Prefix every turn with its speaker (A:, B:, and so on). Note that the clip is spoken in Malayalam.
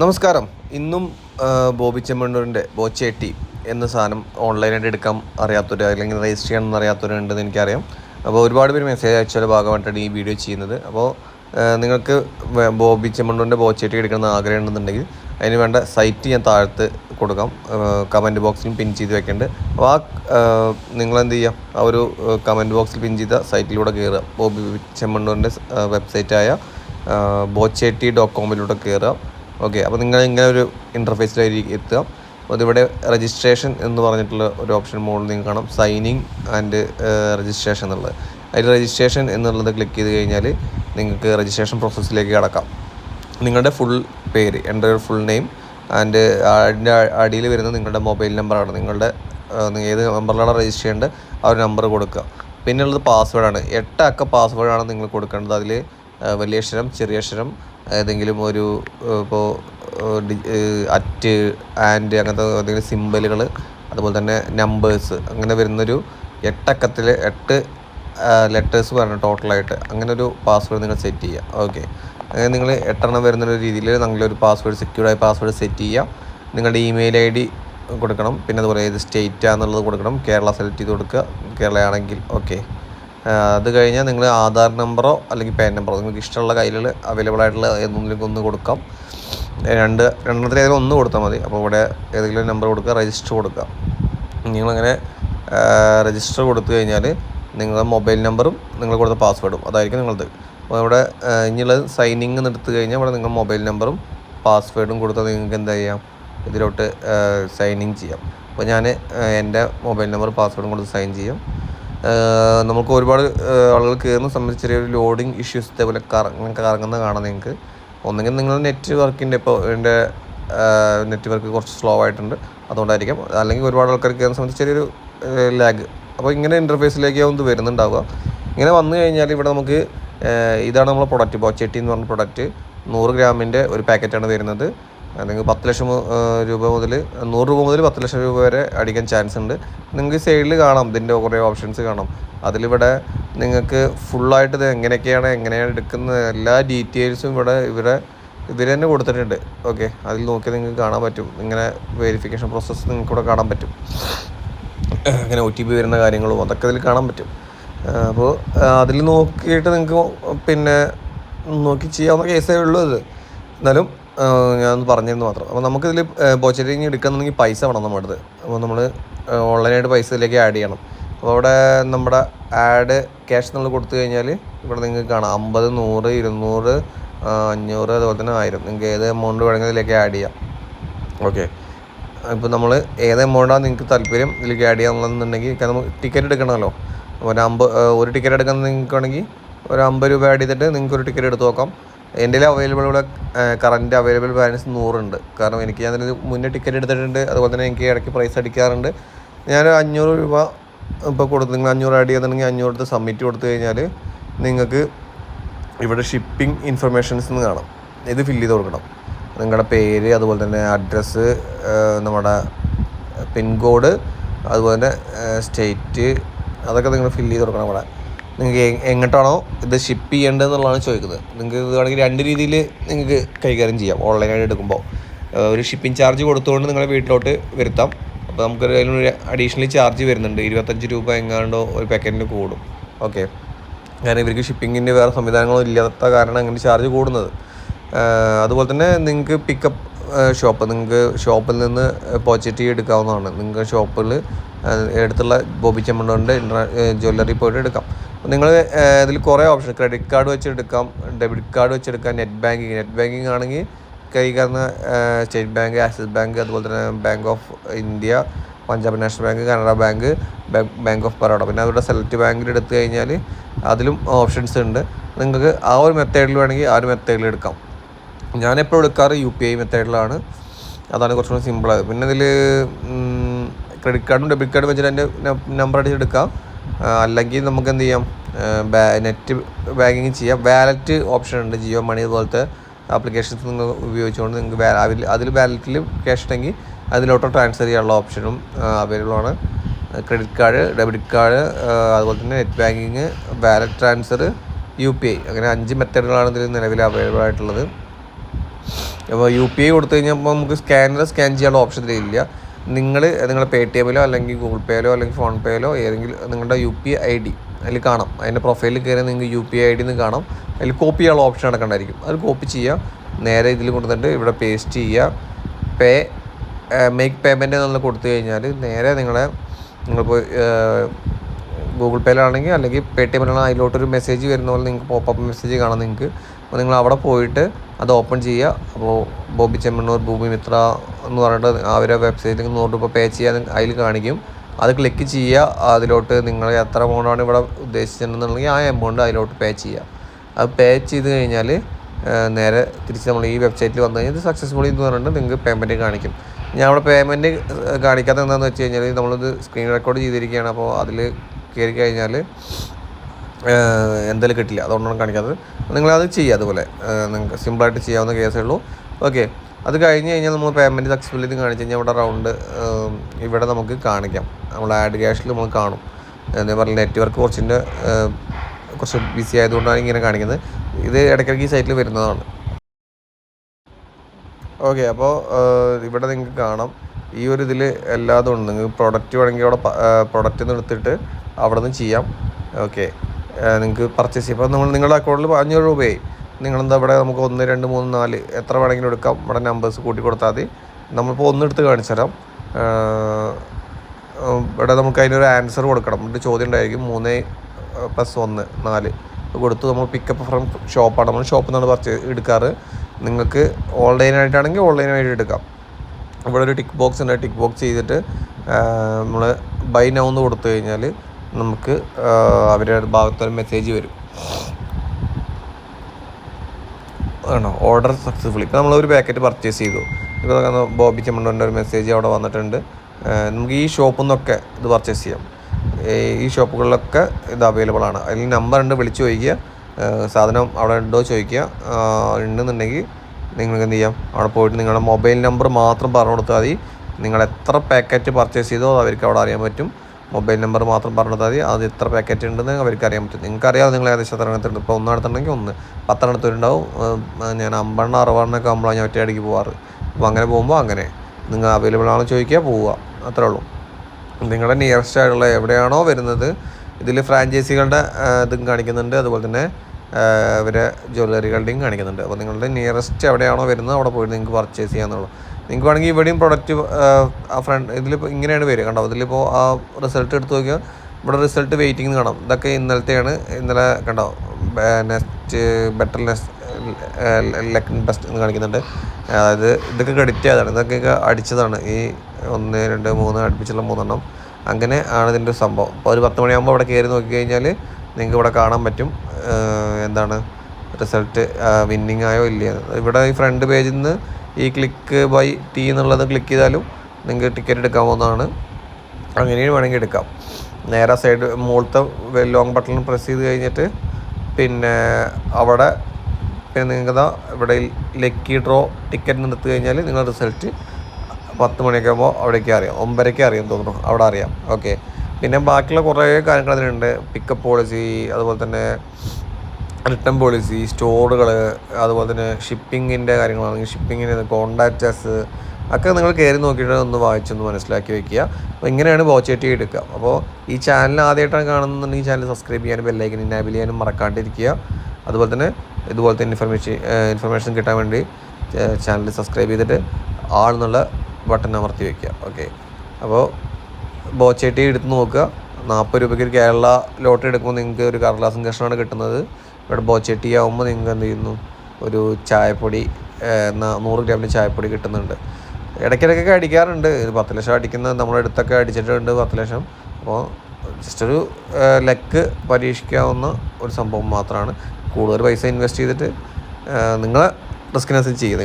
A: നമസ്കാരം. ഇന്നും ബോബി ചെമ്മണ്ണൂരിന്റെ ബോച്ചേട്ടി എന്ന സാധനം ഓൺലൈനായിട്ട് എടുക്കാൻ അറിയാത്തവർ അല്ലെങ്കിൽ രജിസ്റ്റർ ചെയ്യണമെന്ന് അറിയാത്തവരുണ്ടെന്ന് എനിക്കറിയാം. അപ്പോൾ ഒരുപാട് പേര് മെസ്സേജ് അയച്ചതിന്റെ ഭാഗമായിട്ടാണ് ഈ വീഡിയോ ചെയ്യുന്നത്. അപ്പോൾ നിങ്ങൾക്ക് ബോബി ചെമ്മണ്ണൂരിന്റെ ബോച്ചേട്ടി എടുക്കണമെന്ന് ആഗ്രഹം ഉണ്ടെന്നുണ്ടെങ്കിൽ അതിന് വേണ്ട സൈറ്റ് ഞാൻ താഴത്ത് കൊടുക്കാം. കമന്റ് ബോക്സിൽ പിൻ ചെയ്ത് വെക്കേണ്ടത് അപ്പോൾ ആ നിങ്ങളെന്ത് ചെയ്യുക ആ ഒരു കമന്റ് ബോക്സിൽ പിൻ ചെയ്ത സൈറ്റിലൂടെ കയറുക. ബോബി ചെമ്മണ്ണൂരിന്റെ വെബ്സൈറ്റായ ബോച്ചേട്ടി ഡോട്ട് കോമിലൂടെ കയറുക. ഓക്കെ അപ്പോൾ നിങ്ങൾ ഇങ്ങനെ ഒരു ഇന്റർഫേസിലായിരിക്കും എത്തുക. അപ്പോൾ ഇവിടെ രജിസ്ട്രേഷൻ എന്ന് പറഞ്ഞിട്ടുള്ള ഒരു ഓപ്ഷൻ മുകളിൽ നിങ്ങൾ കാണാം. സൈനിങ് ആൻഡ് രജിസ്ട്രേഷൻ എന്നുള്ളത്. അതിൽ രജിസ്ട്രേഷൻ എന്നുള്ളത് ക്ലിക്ക് ചെയ്ത് കഴിഞ്ഞാൽ നിങ്ങൾക്ക് രജിസ്ട്രേഷൻ പ്രോസസ്സിലേക്ക് കടക്കാം. നിങ്ങളുടെ ഫുൾ പേര് എന്റെ ഫുൾ നെയിം ആൻഡ് അതിന്റെ അടിയിൽ വരുന്ന നിങ്ങളുടെ മൊബൈൽ നമ്പറാണ് നിങ്ങളുടെ ഏത് നമ്പറിലാണ് രജിസ്റ്റർ ചെയ്യേണ്ടത് ആ ഒരു നമ്പർ കൊടുക്കുക. പിന്നെ ഉള്ളത് പാസ്വേഡാണ് എട്ട് അക്ക പാസ്വേഡാണ് നിങ്ങൾ കൊടുക്കേണ്ടത്. അതിൽ വലിയ അക്ഷരം ചെറിയ അക്ഷരം ഏതെങ്കിലും ഒരു ഇപ്പോൾ അറ്റ് ആൻഡ് അങ്ങനത്തെ എന്തെങ്കിലും സിംബലുകൾ അതുപോലെ തന്നെ നമ്പേഴ്സ് അങ്ങനെ വരുന്നൊരു എട്ടക്കത്തിൽ എട്ട് ലെറ്റേഴ്സ് പറഞ്ഞു ടോട്ടലായിട്ട്. അങ്ങനെ ഒരു പാസ്വേഡ് നിങ്ങൾ സെറ്റ് ചെയ്യുക ഓക്കെ. അങ്ങനെ നിങ്ങൾ എട്ടെണ്ണം വരുന്ന രീതിയിൽ നിങ്ങളൊരു പാസ്വേഡ് സെക്യൂർഡായ പാസ്വേഡ് സെറ്റ് ചെയ്യുക നിങ്ങളുടെ ഇമെയിൽ ഐ ഡി കൊടുക്കണം. പിന്നെ അതുപോലെ ഏത് സ്റ്റേറ്റാന്നുള്ളത് കൊടുക്കണം. കേരള സെലക്ട് ചെയ്ത് കൊടുക്കുക. കേരള ആണെങ്കിൽ ഓക്കെ. അത് കഴിഞ്ഞാൽ നിങ്ങൾ ആധാർ നമ്പറോ അല്ലെങ്കിൽ പാൻ നമ്പറോ നിങ്ങൾക്ക് ഇഷ്ടമുള്ള കയ്യിൽ അവൈലബിൾ ആയിട്ടുള്ള ഏതെങ്കിലും ഒന്ന് കൊടുക്കാം. രണ്ട് രണ്ടെണ്ണത്തിൽ ഏതെങ്കിലും ഒന്ന് കൊടുത്താൽ മതി. അപ്പോൾ ഇവിടെ ഏതെങ്കിലും നമ്പർ കൊടുക്കുക രജിസ്റ്റർ കൊടുക്കുക. നിങ്ങളങ്ങനെ രജിസ്റ്റർ കൊടുത്തു കഴിഞ്ഞാൽ നിങ്ങളുടെ മൊബൈൽ നമ്പറും നിങ്ങൾ കൊടുത്ത പാസ്വേഡും അതായിരിക്കും നിങ്ങളത്. അപ്പോൾ ഇവിടെ ഇനിയുള്ള സൈനിങ് എടുത്തു കഴിഞ്ഞാൽ ഇവിടെ നിങ്ങൾ മൊബൈൽ നമ്പറും പാസ്വേഡും കൊടുത്താൽ നിങ്ങൾക്ക് എന്താ ചെയ്യാം? ഇതിലോട്ട് സൈനിങ് ചെയ്യാം. അപ്പോൾ ഞാൻ എന്റെ മൊബൈൽ നമ്പർ പാസ്വേഡും കൊടുത്ത് സൈൻ ചെയ്യാം. നമുക്ക് ഒരുപാട് ആളുകൾ കയറുന്ന സംബന്ധിച്ച് ചെറിയൊരു ലോഡിങ് ഇഷ്യൂസ് ഇതേപോലെ കറങ്ങ കറങ്ങുന്ന കാണാം നിങ്ങൾക്ക്. ഒന്നെങ്കിൽ നിങ്ങളുടെ നെറ്റ് വർക്കിന്റെ ഇപ്പോൾ എന്റെ നെറ്റ് വർക്ക് കുറച്ച് സ്ലോ ആയിട്ടുണ്ട്. അതുകൊണ്ടായിരിക്കും. അല്ലെങ്കിൽ ഒരുപാട് ആൾക്കാർ കയറുന്ന സംബന്ധിച്ച് ചെറിയൊരു ലാഗ് അപ്പോൾ ഇങ്ങനെ ഇന്റർഫേസിലേക്കാവും ഇത് വരുന്നുണ്ടാവുക. ഇങ്ങനെ വന്നു കഴിഞ്ഞാൽ ഇവിടെ നമുക്ക് ഇതാണ് നമ്മുടെ പ്രൊഡക്റ്റ് ബോച്ചെട്ടി എന്ന് പറഞ്ഞ പ്രൊഡക്റ്റ് നൂറ് ഗ്രാമിന്റെ ഒരു പാക്കറ്റാണ് വരുന്നത്. അല്ലെങ്കിൽ പത്ത് ലക്ഷം രൂപ മുതൽ നൂറ് രൂപ മുതൽ പത്ത് ലക്ഷം രൂപ വരെ അടിക്കാൻ ചാൻസ് ഉണ്ട്. നിങ്ങൾക്ക് സൈഡിൽ കാണാം ഇതിന്റെ കുറേ ഓപ്ഷൻസ് കാണാം. അതിലിവിടെ നിങ്ങൾക്ക് ഫുള്ളായിട്ട് ഇത് എങ്ങനെയൊക്കെയാണ് എങ്ങനെയാണ് എടുക്കുന്നത് എല്ലാ ഡീറ്റെയിൽസും ഇവിടെ ഇവരെ ഇവർ തന്നെ കൊടുത്തിട്ടുണ്ട്. ഓക്കെ അതിൽ നോക്കി നിങ്ങൾക്ക് കാണാൻ പറ്റും. ഇങ്ങനെ വെരിഫിക്കേഷൻ പ്രോസസ്സ് നിങ്ങൾക്ക് ഇവിടെ കാണാൻ പറ്റും. അങ്ങനെ ഒ ടി പി വരുന്ന കാര്യങ്ങളും അതൊക്കെ അതിൽ കാണാൻ പറ്റും. അപ്പോൾ അതിൽ നോക്കിയിട്ട് നിങ്ങൾക്ക് പിന്നെ നോക്കി ചെയ്യാവുന്ന കേസേ ഉള്ളൂ ഇത്. എന്നാലും ഞാൻ പറഞ്ഞിരുന്നു മാത്രം. അപ്പോൾ നമുക്കിതിൽ ബോച്ചറിങ് എടുക്കണമെങ്കിൽ പൈസ വേണം നമ്മുടെ അടുത്ത് അപ്പോൾ നമ്മൾ ഓൺലൈനായിട്ട് പൈസ ഇതിലേക്ക് ആഡ് ചെയ്യണം. അപ്പോൾ അവിടെ നമ്മുടെ ആഡ് ക്യാഷ് നമ്മൾ കൊടുത്തു കഴിഞ്ഞാൽ ഇവിടെ നിങ്ങൾക്ക് കാണാം. അമ്പത് നൂറ് ഇരുന്നൂറ് അഞ്ഞൂറ് അതുപോലെ തന്നെ ആയിരം. നിങ്ങൾക്ക് ഏത് എമൗണ്ട് വേണമെങ്കിൽ ഇതിലേക്ക് ആഡ് ചെയ്യാം. ഓക്കെ. ഇപ്പോൾ നമ്മൾ ഏത് എമൗണ്ടാണ് നിങ്ങൾക്ക് താല്പര്യം ഇതിലേക്ക് ആഡ് ചെയ്യാന്നുണ്ടെന്നുണ്ടെങ്കിൽ കാരണം ടിക്കറ്റ് എടുക്കണമല്ലോ. ഒരു അമ്പത് ഒരു ടിക്കറ്റ് എടുക്കാൻ നിങ്ങൾക്കാണെങ്കിൽ ഒരു അമ്പത് രൂപ ആഡ് ചെയ്തിട്ട് നിങ്ങൾക്ക് ഒരു ടിക്കറ്റ് എടുത്ത് നോക്കാം. എന്റെ അവൈലബിൾ ഇവിടെ കറന്റ് അവൈലബിൾ ബാലൻസ് നൂറുണ്ട്. കാരണം എനിക്ക് അതിന് മുന്നേ ടിക്കറ്റ് എടുത്തിട്ടുണ്ട്. അതുപോലെ തന്നെ എനിക്ക് ഇടയ്ക്ക് പ്രൈസ് അടിക്കാറുണ്ട്. ഞാൻ അഞ്ഞൂറ് രൂപ ഇപ്പോൾ കൊടുത്ത് നിങ്ങൾ അഞ്ഞൂറ് ആഡ് ചെയ്യുന്നുണ്ടെങ്കിൽ അഞ്ഞൂറ് എടുത്ത് സബ്മിറ്റ് കൊടുത്തു കഴിഞ്ഞാൽ നിങ്ങൾക്ക് ഇവിടെ ഷിപ്പിംഗ് ഇൻഫർമേഷൻസ് എന്ന് കാണാം. ഇത് ഫില്ല് ചെയ്ത് കൊടുക്കണം. നിങ്ങളുടെ പേര് അതുപോലെ തന്നെ അഡ്രസ്സ് നമ്മുടെ പിൻകോഡ് അതുപോലെ തന്നെ സ്റ്റേറ്റ് അതൊക്കെ നിങ്ങൾ ഫില്ല് ചെയ്ത് കൊടുക്കണം അവിടെ നിങ്ങൾക്ക് എങ്ങോട്ടാണോ ഇത് ഷിപ്പ് ചെയ്യേണ്ടതെന്നുള്ളതാണ് ചോദിക്കുന്നത്. നിങ്ങൾക്ക് ഇത് വേണമെങ്കിൽ രണ്ട് രീതിയിൽ നിങ്ങൾക്ക് കൈകാര്യം ചെയ്യാം. ഓൺലൈനായിട്ട് എടുക്കുമ്പോൾ. ഒരു ഷിപ്പിംഗ് ചാർജ് കൊടുത്തുകൊണ്ട് നിങ്ങളുടെ വീട്ടിലോട്ട് വരുത്താം. അപ്പോൾ നമുക്കൊരു അതിനൊരു അഡീഷണലി ചാർജ് വരുന്നുണ്ട്. ഇരുപത്തഞ്ച് രൂപ എങ്ങാണ്ടോ ഒരു പാക്കറ്റിന് കൂടും. ഓക്കെ കാരണം ഇവർക്ക് ഷിപ്പിങ്ങിന്റെ വേറെ സംവിധാനങ്ങളൊന്നും ഇല്ലാത്ത കാരണം അങ്ങനെ ചാർജ് കൂടുന്നത്. അതുപോലെ തന്നെ നിങ്ങൾക്ക് പിക്കപ്പ് ഷോപ്പ് നിങ്ങൾക്ക് ഷോപ്പിൽ നിന്ന് പോച്ചിട്ട് എടുക്കാവുന്നതാണ് നിങ്ങൾക്ക് ഷോപ്പിൽ അടുത്തുള്ള ബോബി ചെമ്മണ്ണോന്റെ ജ്വല്ലറി പോയിട്ട് എടുക്കാം. നിങ്ങൾ ഇതിൽ കുറേ ഓപ്ഷൻ ക്രെഡിറ്റ് കാർഡ് വെച്ചെടുക്കാം ഡെബിറ്റ് കാർഡ് വെച്ചെടുക്കാം നെറ്റ് ബാങ്കിങ് നെറ്റ് ബാങ്കിങ് ആണെങ്കിൽ കൈകാരണ സ്റ്റേറ്റ് ബാങ്ക് ആക്സിസ് ബാങ്ക് അതുപോലെ തന്നെ bank of India Punjab national bank Canara bank bank of Baroda പിന്നെ അവരുടെ സെലക്ട് ബാങ്കിൽ എടുത്തു കഴിഞ്ഞാൽ അതിലും ഓപ്ഷൻസ് ഉണ്ട് നിങ്ങൾക്ക് ആ ഒരു മെത്തേഡിൽ വേണമെങ്കിൽ ആ ഒരു മെത്തേഡിൽ എടുക്കാം. ഞാൻ എപ്പോഴും എടുക്കാറ് യു പി ഐ മെത്തേഡിലാണ് അതാണ് കുറച്ചുകൂടി സിമ്പിളായത് പിന്നെ ഇതിൽ ക്രെഡിറ്റ് കാർഡും ഡെബിറ്റ് കാർഡും വെച്ചിട്ട് എന്റെ നമ്പർ അടിച്ചെടുക്കാം. അല്ലെങ്കിൽ നമുക്ക് എന്ത് ചെയ്യാം? നെറ്റ് ബാങ്കിങ് ചെയ്യാം. വാലറ്റ് ഓപ്ഷൻ ഉണ്ട് ജിയോ മണി പോലത്തെ ആപ്ലിക്കേഷൻസ് നിങ്ങൾ ഉപയോഗിച്ചുകൊണ്ട് നിങ്ങൾക്ക് അതിൽ അതിൽ വാലറ്റിൽ ക്യാഷ് ഉണ്ടെങ്കിൽ അതിലോട്ട് ട്രാൻസ്ഫർ ചെയ്യാനുള്ള ഓപ്ഷനും അവൈലബിൾ ആണ്. ക്രെഡിറ്റ് കാർഡ് ഡെബിറ്റ് കാർഡ് അതുപോലെ തന്നെ net banking wallet transfer U P I അങ്ങനെ അഞ്ച് മെത്തേഡുകളാണ് ഇതിൽ നിലവിൽ അവൈലബിൾ ആയിട്ടുള്ളത്. അപ്പോൾ യു പി ഐ കൊടുത്തു കഴിഞ്ഞപ്പോൾ നമുക്ക് സ്കാനർ സ്കാൻ ചെയ്യാനുള്ള ഓപ്ഷൻ ഇതിലില്ല. നിങ്ങൾ നിങ്ങളുടെ പേ ടി എമ്മിലോ അല്ലെങ്കിൽ ഗൂഗിൾ പേയിലോ അല്ലെങ്കിൽ ഫോൺ പേയിലോ ഏതെങ്കിലും നിങ്ങളുടെ യു പി ഐ ഡി അതിൽ കാണാം. അതിന്റെ പ്രൊഫൈലിൽ കയറി നിങ്ങൾക്ക് യു പി ഐ ഡി കാണാം. അതിൽ കോപ്പി ചെയ്യാനുള്ള ഓപ്ഷൻ നടക്കണ്ടായിരിക്കും അത് കോപ്പി ചെയ്യുക. നേരെ ഇതിൽ കൊണ്ടുവന്നിട്ട് ഇവിടെ പേസ്റ്റ് ചെയ്യുക. പേ മേക്ക് പേയ്മെന്റ് എന്നുള്ള കൊടുത്തു കഴിഞ്ഞാൽ നേരെ നിങ്ങളെ നിങ്ങളിപ്പോൾ ഗൂഗിൾ പേയിലാണെങ്കിൽ അല്ലെങ്കിൽ പേ ടി എമ്മിലാണെങ്കിൽ അതിലോട്ടൊരു മെസ്സേജ് വരുന്ന പോലെ നിങ്ങൾക്ക് പോപ്പപ്പ് മെസ്സേജ് കാണാം നിങ്ങൾക്ക്. അപ്പോൾ നിങ്ങൾ അവിടെ പോയിട്ട് അത് ഓപ്പൺ ചെയ്യുക. അപ്പോൾ ബോബി ചെമ്മണ്ണൂർ ഭൂമി മിത്ര എന്ന് പറഞ്ഞിട്ട് അവരെ വെബ്സൈറ്റിൽ നൂറ് രൂപ പേ ചെയ്യാൻ അതിൽ കാണിക്കും. അത് ക്ലിക്ക് ചെയ്യുക. അതിലോട്ട് നിങ്ങൾ എത്ര എമൗണ്ടാണ് ഇവിടെ ഉദ്ദേശിച്ചിട്ടുണ്ടെന്നുണ്ടെങ്കിൽ ആ എമൗണ്ട് അതിലോട്ട് പേ ചെയ്യുക. അത് പേ ചെയ്ത് കഴിഞ്ഞാൽ നേരെ തിരിച്ച് നമ്മൾ ഈ വെബ്സൈറ്റിൽ വന്നു കഴിഞ്ഞാൽ ഇത് സക്സസ്ഫുള്ളി എന്ന് പറഞ്ഞിട്ട് നിങ്ങൾക്ക് പേയ്മെന്റ് കാണിക്കും. ഞാൻ അവിടെ പേയ്മെന്റ് കാണിക്കാത്ത എന്താണെന്ന് വെച്ച് കഴിഞ്ഞാൽ നമ്മളിത് സ്ക്രീൻ റെക്കോർഡ് ചെയ്തിരിക്കുകയാണ്. അപ്പോൾ അതിൽ കയറി കഴിഞ്ഞാൽ എന്തായാലും കിട്ടില്ല. അതുകൊണ്ടാണ് കാണിക്കാത്തത്. നിങ്ങളത് ചെയ്യുക അതുപോലെ. നിങ്ങൾക്ക് സിമ്പിളായിട്ട് ചെയ്യാവുന്ന കേസേ ഉള്ളൂ. ഓക്കെ. അത് കഴിഞ്ഞ് കഴിഞ്ഞാൽ നമ്മൾ പേയ്മെന്റ് സക്സസ്ഫുള്ളി കാണിച്ച് കഴിഞ്ഞാൽ ഇവിടെ റൗണ്ട് ഇവിടെ നമുക്ക് കാണിക്കാം. നമ്മൾ ആഡ് ക്യാഷിൽ നമ്മൾ കാണും. എന്താ പറയുക നെറ്റ്വർക്ക് കുറച്ചിന്റെ കുറച്ച് ബിസി ആയതുകൊണ്ടാണ് ഇങ്ങനെ കാണിക്കുന്നത്. ഇത് ഇടയ്ക്കിടയ്ക്ക് ഈ സൈറ്റിൽ വരുന്നതാണ്. ഓക്കെ. അപ്പോൾ ഇവിടെ നിങ്ങൾക്ക് കാണാം. ഈ ഒരു ഇതിൽ എല്ലാതും ഉണ്ട്. നിങ്ങൾക്ക് പ്രൊഡക്റ്റ് വേണമെങ്കിൽ അവിടെ പ്രൊഡക്റ്റ് നിന്ന് എടുത്തിട്ട് അവിടെ നിന്ന് ചെയ്യാം. ഓക്കെ. നിങ്ങൾക്ക് പർച്ചേസ് ചെയ്യാം. അപ്പോൾ നമ്മൾ നിങ്ങളുടെ അക്കൗണ്ടിൽ അഞ്ഞൂറ് രൂപയായി. നിങ്ങളെന്താ ഇവിടെ നമുക്ക് ഒന്ന് രണ്ട് മൂന്ന് നാല് എത്ര വേണമെങ്കിലും എടുക്കാം. ഇവിടെ നമ്പേഴ്സ് കൂട്ടി കൊടുത്താൽ മതി. നമ്മളിപ്പോൾ ഒന്നെടുത്ത് കാണിച്ചു തരാം. ഇവിടെ നമുക്ക് അതിനൊരു ആൻസർ കൊടുക്കണം. എന്നിട്ട് ചോദ്യം ഉണ്ടായിരിക്കും. മൂന്ന് പ്ലസ് ഒന്ന് നാല്. കൊടുത്ത് നമ്മൾ പിക്കപ്പ് ഫ്രം ഷോപ്പാണ് നമ്മൾ ഷോപ്പിൽ നിന്നാണ് പർച്ചേസ് എടുക്കാറ്. നിങ്ങൾക്ക് ഓൺലൈനായിട്ടാണെങ്കിൽ ഓൺലൈനായിട്ട് എടുക്കാം. ഇവിടെ ഒരു ടിക്ക് ബോക്സ് ഉണ്ട്. ടിക്ക് ബോക്സ് ചെയ്തിട്ട് നമ്മൾ ബൈ നൗ എന്ന് കൊടുത്തു കഴിഞ്ഞാൽ നമുക്ക് അവരുടെ ഭാഗത്ത് ഒരു മെസ്സേജ് വരും. ആണോ? ഓർഡർ സക്സസ്ഫുൾ ഇപ്പോൾ നമ്മളൊരു പാക്കറ്റ് പർച്ചേസ് ചെയ്തു. ഇപ്പോൾ ബോബി ചെമ്മണ്ണന്റെ ഒരു മെസ്സേജ് അവിടെ വന്നിട്ടുണ്ട്. നമുക്ക് ഈ ഷോപ്പിൽ നിന്നൊക്കെ ഇത് പർച്ചേസ് ചെയ്യാം. ഈ ഷോപ്പുകളിലൊക്കെ ഇത് അവൈലബിൾ ആണ്. അതിൽ നമ്പർ ഉണ്ട് വിളിച്ച് ചോദിക്കുക. സാധനം അവിടെ ഉണ്ടോ ചോദിക്കുക. ഉണ്ടെന്നുണ്ടെങ്കിൽ നിങ്ങൾക്ക് എന്ത് ചെയ്യാം? അവിടെ പോയിട്ട് നിങ്ങളുടെ മൊബൈൽ നമ്പർ മാത്രം പറഞ്ഞു കൊടുത്താൽ മതി. നിങ്ങൾ എത്ര പാക്കറ്റ് പർച്ചേസ് ചെയ്തോ അവർക്ക് അവിടെ അറിയാൻ പറ്റും. മൊബൈൽ നമ്പർ മാത്രം പറഞ്ഞാൽ മതി. അത് എത്ര പാക്കറ്റ് ഉണ്ടെന്ന് അവർക്ക് അറിയാൻ പറ്റും. നിങ്ങൾക്ക് അറിയാം നിങ്ങൾ ഏകദേശം എത്ര എണ്ണത്തിൽ ഇപ്പോൾ ഒന്ന്. പത്തെണ്ണത്തുണ്ടാവും ഞാൻ അമ്പെണ്ണം അറുപെണ്ണൊക്കെ ആകുമ്പോഴാണ് ഞാൻ ഒറ്റയടിക്ക് പോവാറ്. അപ്പോൾ അങ്ങനെ പോകുമ്പോൾ അങ്ങനെ. നിങ്ങൾ അവൈലബിൾ ആണോ ചോദിക്കുക പോവുക. അത്രേ ഉള്ളൂ. നിങ്ങളുടെ നിയറസ്റ്റ് ആയിട്ടുള്ള എവിടെയാണോ വരുന്നത് ഇതിൽ ഫ്രാഞ്ചൈസികളുടെ ഇതും കാണിക്കുന്നുണ്ട്. അതുപോലെ തന്നെ ഇവരെ ജ്വല്ലറികളുടെയും കാണിക്കുന്നുണ്ട്. അപ്പോൾ നിങ്ങളുടെ നിയറസ്റ്റ് എവിടെയാണോ വരുന്നത് അവിടെ പോയിട്ട് നിങ്ങൾക്ക് പർച്ചേസ് ചെയ്യാന്നുള്ളൂ. നിങ്ങൾക്ക് വേണമെങ്കിൽ ഇവിടെയും പ്രൊഡക്റ്റ് ആ ഫ്രണ്ട് ഇതിലിപ്പോൾ ഇങ്ങനെയാണ് വരിക. കണ്ടോ ഇതിലിപ്പോൾ ആ റിസൾട്ട് എടുത്ത് നോക്കിയാൽ ഇവിടെ റിസൾട്ട് വെയിറ്റിംഗ് കാണാം. ഇതൊക്കെ ഇന്നലത്തെയാണ്. ഇന്നലെ കണ്ടോ നെസ്റ്റ് ബെറ്റർ നെസ്റ്റ് ലെക്കൻ ബെസ്റ്റ് എന്ന് കാണിക്കുന്നുണ്ട്. അതായത് ഇതൊക്കെ ക്രെഡിറ്റ് ആയതാണ് ഇതൊക്കെ അടിച്ചതാണ്. ഈ ഒന്ന് രണ്ട് മൂന്ന് അടുപ്പിച്ചുള്ള മൂന്നെണ്ണം. അങ്ങനെ ആണ് ഇതിന്റെ സംഭവം. അപ്പോൾ ഒരു പത്ത് മണിയാകുമ്പോൾ ഇവിടെ കയറി നോക്കി കഴിഞ്ഞാൽ നിങ്ങൾക്ക് ഇവിടെ കാണാൻ പറ്റും. എന്താണ് റിസൾട്ട് വിന്നിങ് ആയോ ഇല്ലയോ? ഇവിടെ ഈ ഫ്രണ്ട് പേജിൽ നിന്ന് ഈ ക്ലിക്ക് ബൈ ടി എന്നുള്ളത് ക്ലിക്ക് ചെയ്താലും നിങ്ങൾക്ക് ടിക്കറ്റ് എടുക്കാവുന്നതാണ്. അങ്ങനെയും വേണമെങ്കിൽ എടുക്കാം. നേരെ സൈഡ് മുകളിലത്തെ ലോങ് ബട്ടൺ പ്രസ് ചെയ്ത് കഴിഞ്ഞിട്ട് പിന്നെ അവിടെ പിന്നെ നിങ്ങൾക്ക് ഇവിടെ ലക്കി ഡ്രോ ടിക്കറ്റ് നിർത്തി കഴിഞ്ഞാൽ നിങ്ങൾ റിസൾട്ട് പത്ത് മണിയൊക്കെ ആകുമ്പോൾ അവിടേക്ക് അറിയാം. ഒമ്പരയ്ക്ക് അറിയാം തോന്നുന്നു. അവിടെ അറിയാം. ഓക്കെ പിന്നെ ബാക്കിയുള്ള കുറേ കാര്യങ്ങൾ അതിനുണ്ട് പിക്കപ്പ് പോളിസി അതുപോലെ തന്നെ റിട്ടേൺ പോളിസി സ്റ്റോറുകൾ അതുപോലെ തന്നെ ഷിപ്പിങ്ങിന്റെ കാര്യങ്ങളാണെങ്കിൽ ഷിപ്പിങ്ങിന്റെ കോണ്ടാക്റ്റസ് ഒക്കെ നിങ്ങൾ കയറി നോക്കിയിട്ട് ഒന്ന് വായിച്ചൊന്ന് മനസ്സിലാക്കി വെക്കുക. അപ്പോൾ ഇങ്ങനെയാണ് ബോച്ചേട്ടി എടുക്കുക. അപ്പോൾ ഈ ചാനൽ ആദ്യമായിട്ടാണ് കാണുന്നുണ്ടെങ്കിൽ ചാനൽ സബ്സ്ക്രൈബ് ചെയ്യാനും ബെല്ലൈക്കൻ ഇനാബിൾ ചെയ്യാനും മറക്കാണ്ടിരിക്കുക. അതുപോലെ തന്നെ ഇതുപോലത്തെ ഇൻഫർമേഷൻ ഇൻഫർമേഷൻ കിട്ടാൻ വേണ്ടി ചാനൽ സബ്സ്ക്രൈബ് ചെയ്തിട്ട് ആളെന്നുള്ള ബട്ടൺ അമർത്തി വയ്ക്കുക ഓക്കെ അപ്പോൾ ബോച്ചേട്ടി എടുത്ത് നോക്കുക. നാൽപ്പത് രൂപയ്ക്ക് ഒരു കേരള ലോട്ടറി എടുക്കുമ്പോൾ നിങ്ങൾക്ക് ഒരു കടലാസം കഷ്ണമാണ് കിട്ടുന്നത്. ഇവിടെ ബോച്ചട്ടി ആകുമ്പോൾ നിങ്ങൾക്ക് എന്ത് ചെയ്യുന്നു ഒരു ചായപ്പൊടി നൂറ് ഗ്രാമിന്റെ ചായപ്പൊടി കിട്ടുന്നുണ്ട്. ഇടയ്ക്കിടയ്ക്കൊക്കെ അടിക്കാറുണ്ട്. പത്ത് ലക്ഷം അടിക്കുന്ന നമ്മുടെ അടുത്തൊക്കെ അടിച്ചിട്ടുണ്ട് പത്ത് ലക്ഷം. അപ്പോൾ ജസ്റ്റ് ഒരു ലക്ക് പരീക്ഷിക്കാവുന്ന ഒരു സംഭവം മാത്രമാണ് കൂടുതൽ പൈസ ഇൻവെസ്റ്റ് ചെയ്തിട്ട് നിങ്ങളെ റിസ്കിനനുസരിച്ച് ചെയ്യുന്നത്.